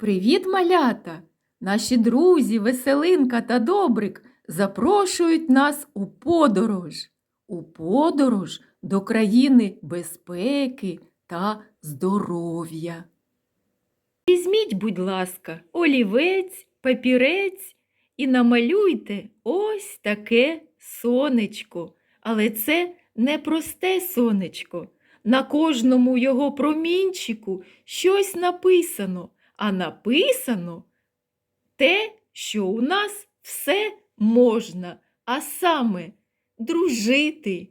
Привіт, малята! Наші друзі, Веселинка та Добрик запрошують нас у подорож. У подорож до країни безпеки та здоров'я. Візьміть, будь ласка, олівець, папірець і намалюйте ось таке сонечко. Але це не просте сонечко. На кожному його промінчику щось написано, а написано те, що у нас все можна, а саме дружити,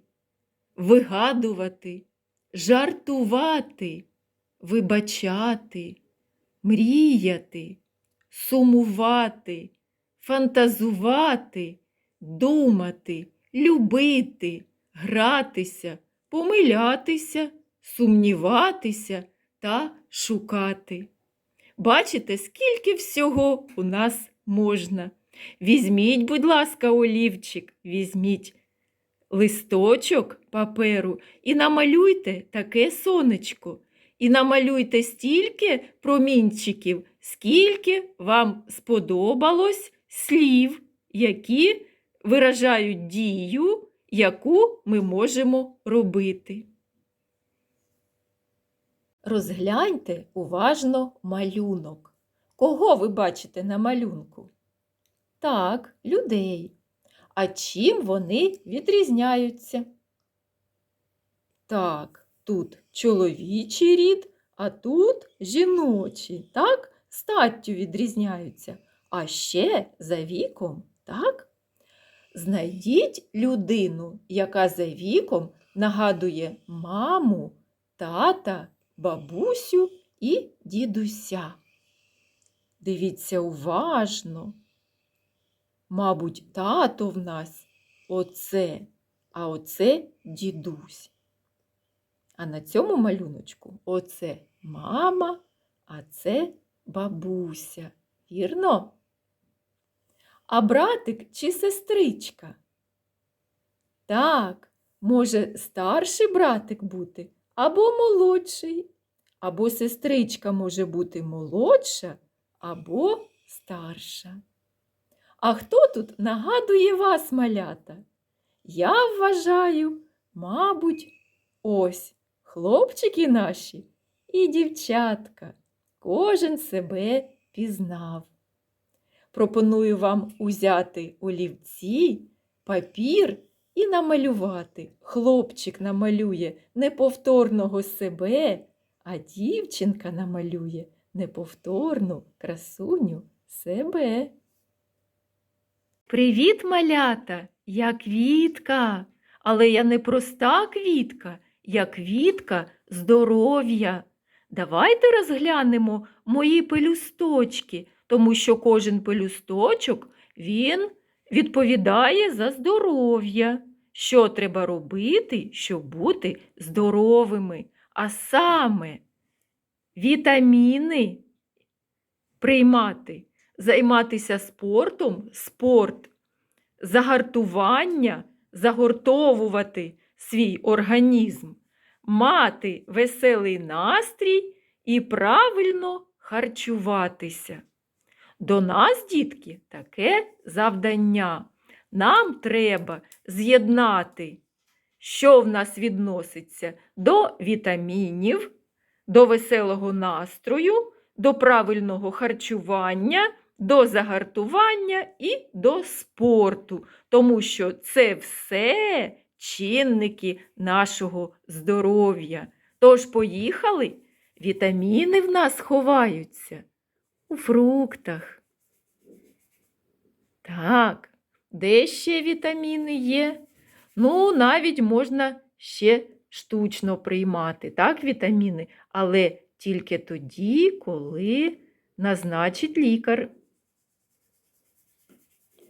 вигадувати, жартувати, вибачати, мріяти, сумувати, фантазувати, думати, любити, гратися, помилятися, сумніватися та шукати. Бачите, скільки всього у нас можна. Візьміть, будь ласка, олівчик, візьміть листочок паперу і намалюйте таке сонечко. І намалюйте стільки промінчиків, скільки вам сподобалось слів, які виражають дію, яку ми можемо робити. Розгляньте уважно малюнок. Кого ви бачите на малюнку? Так, людей. А чим вони відрізняються? Так, тут чоловічий рід, а тут жіночий, так, статтю відрізняються. А ще за віком, так? Знайдіть людину, яка за віком нагадує маму, тата, бабусю і дідуся. Дивіться уважно. Мабуть, тато в нас оце, а оце дідусь. А на цьому малюночку оце мама, а це бабуся. Вірно? А братик чи сестричка? Так, може старший братик бути або молодший, або сестричка може бути молодша або старша. А хто тут нагадує вас, малята? Я вважаю, мабуть, ось хлопчики наші і дівчатка. Кожен себе пізнав. Пропоную вам узяти олівці, папір і намалювати. Хлопчик намалює неповторного себе, а дівчинка намалює неповторну красуню себе. Привіт, малята! Я квітка, але я не проста квітка, я квітка здоров'я. Давайте розглянемо мої пелюсточки, тому що кожен пелюсточок він відповідає за здоров'я. Що треба робити, щоб бути здоровими? А саме вітаміни приймати, займатися спортом, спорт, загартування, загортовувати свій організм, мати веселий настрій і правильно харчуватися. До нас, дітки, таке завдання. Нам треба з'єднати, що в нас відноситься до вітамінів, до веселого настрою, до правильного харчування, до загартування і до спорту, тому що це все чинники нашого здоров'я. Тож, поїхали, вітаміни в нас ховаються у фруктах. Так, де ще вітаміни є? Ну, навіть можна ще штучно приймати, так, вітаміни, але тільки тоді, коли назначить лікар.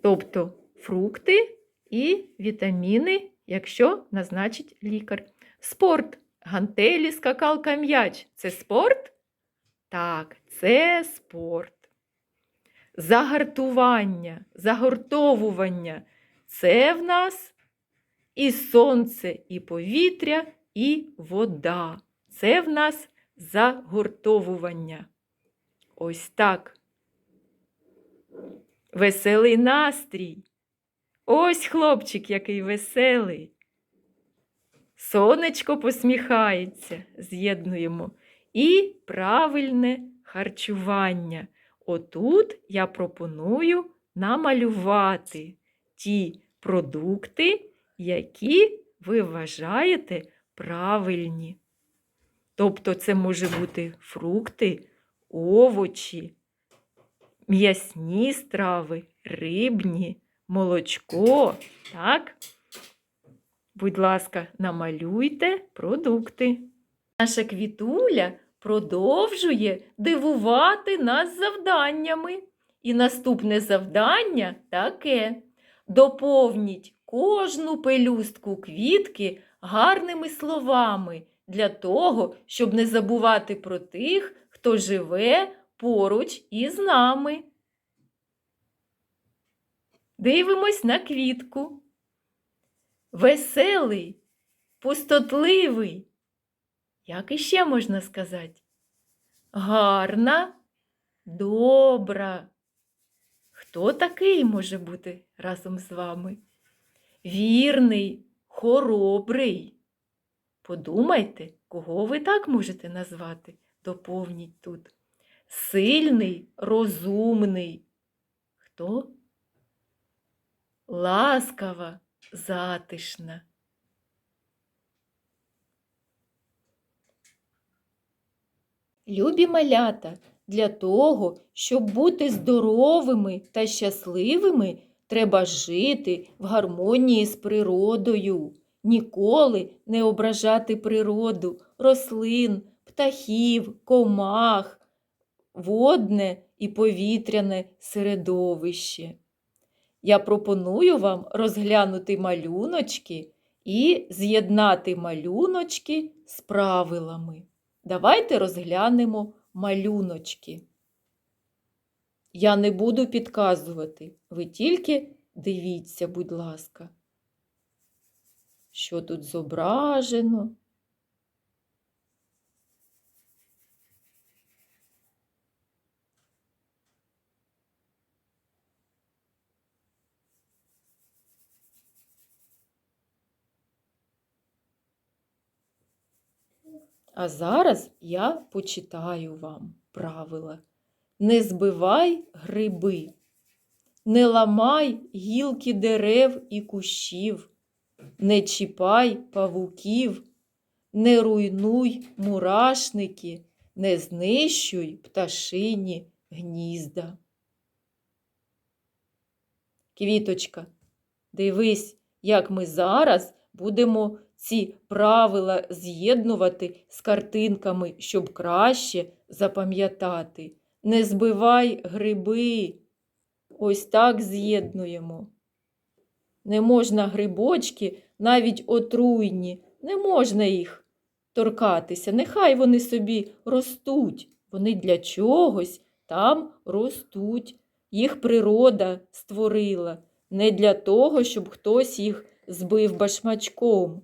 Тобто фрукти і вітаміни, якщо назначить лікар. Спорт. Гантелі, скакалка, м'яч це спорт? Так, це спорт. Загартування, загортовування це в нас і сонце, і повітря, і вода. Це в нас загортовування. Ось так. Веселий настрій. Ось хлопчик, який веселий. Сонечко посміхається, з'єднуємо. І правильне харчування. Отут я пропоную намалювати ті продукти, які ви вважаєте правильні. Тобто це може бути фрукти, овочі, м'ясні страви, рибні, молочко. Так? Будь ласка, намалюйте продукти. Наша квітуля продовжує дивувати нас завданнями. І наступне завдання таке: доповніть кожну пелюстку квітки гарними словами для того, щоб не забувати про тих, хто живе поруч із нами. Дивимось на квітку. Веселий, пустотливий. Як іще можна сказати? Гарна, добра. Хто такий може бути разом з вами? Вірний, хоробрий. Подумайте, кого ви так можете назвати? Доповніть тут. Сильний, розумний. Хто? Ласкава, затишна. Любі малята, для того, щоб бути здоровими та щасливими, треба жити в гармонії з природою, ніколи не ображати природу, рослин, птахів, комах, водне і повітряне середовище. Я пропоную вам розглянути малюночки і з'єднати малюночки з правилами. Давайте розглянемо малюночки. Я не буду підказувати, ви тільки дивіться, будь ласка, що тут зображено. А зараз я почитаю вам правила. Не збивай гриби, не ламай гілки дерев і кущів, не чіпай павуків, не руйнуй мурашники, не знищуй пташині гнізда. Квіточка, дивись, як ми зараз будемо ці правила з'єднувати з картинками, щоб краще запам'ятати. Не збивай гриби. Ось так з'єднуємо. Не можна грибочки, навіть отруйні, не можна їх торкатися. Нехай вони собі ростуть. Вони для чогось там ростуть. Їх природа створила не для того, щоб хтось їх збив башмачком.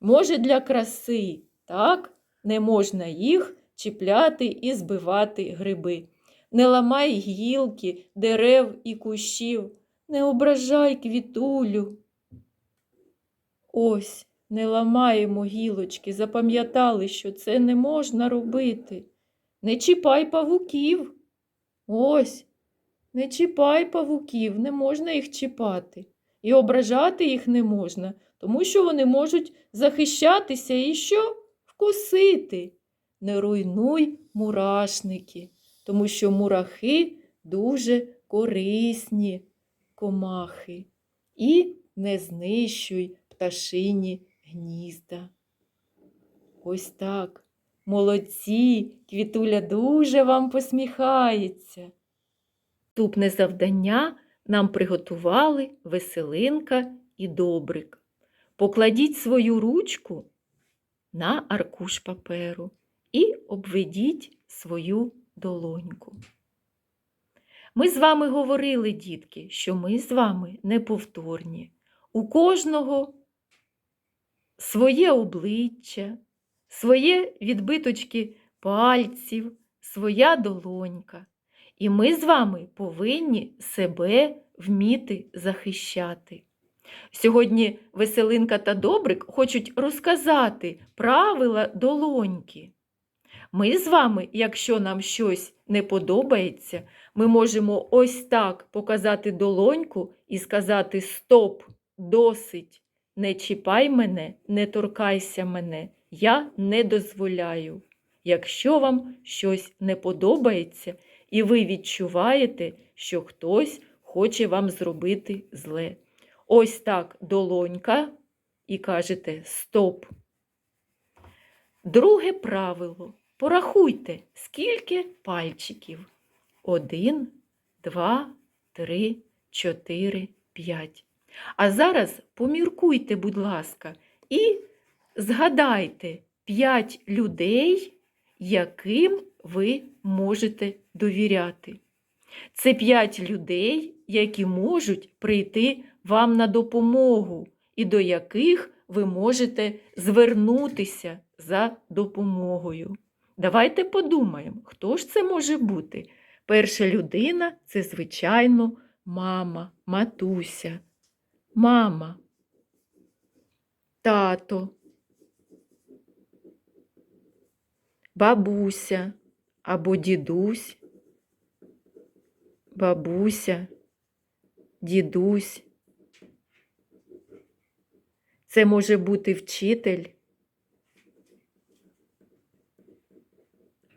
Може, для краси, так? Не можна їх чіпляти і збивати гриби. Не ламай гілки, дерев і кущів, не ображай квітулю. Ось, не ламаємо гілочки, запам'ятали, що це не можна робити. Не чіпай павуків. Ось, не чіпай павуків, не можна їх чіпати. І ображати їх не можна, тому що вони можуть захищатися і що? Вкусити. Не руйнуй мурашники, тому що мурахи дуже корисні комахи. І не знищуй пташині гнізда. Ось так. Молодці, квітуля дуже вам посміхається. Наступне завдання нам приготували веселинка і добрик. Покладіть свою ручку на аркуш паперу і обведіть свою долоньку. Ми з вами говорили, дітки, що ми з вами неповторні. У кожного своє обличчя, своє відбиточки пальців, своя долонька, і ми з вами повинні себе вміти захищати. Сьогодні Веселинка та Добрик хочуть розказати правила долоньки. Ми з вами, якщо нам щось не подобається, ми можемо ось так показати долоньку і сказати Стоп, досить, не чіпай мене, не торкайся мене, я не дозволяю. Якщо вам щось не подобається, і ви відчуваєте, що хтось хоче вам зробити зле. Ось так долонька і кажете Стоп. Друге правило. Порахуйте, скільки пальчиків. Один, два, три, чотири, п'ять. А зараз поміркуйте, будь ласка, і згадайте п'ять людей, яким ви можете довіряти. Це п'ять людей, які можуть прийти вам на допомогу і до яких ви можете звернутися за допомогою. Давайте подумаємо, хто ж це може бути. Перша людина це, звичайно, мама, матуся, мама, тато, бабуся. Або дідусь, бабуся, дідусь. Це може бути вчитель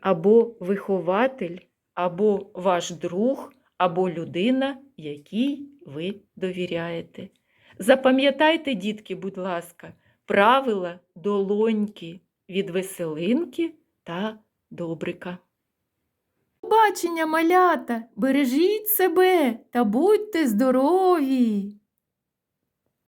або вихователь, або ваш друг, або людина, якій ви довіряєте. Запам'ятайте, дітки, будь ласка, правила долоньки від веселинки та добрика. Бачення, малята, бережіть себе та будьте здорові!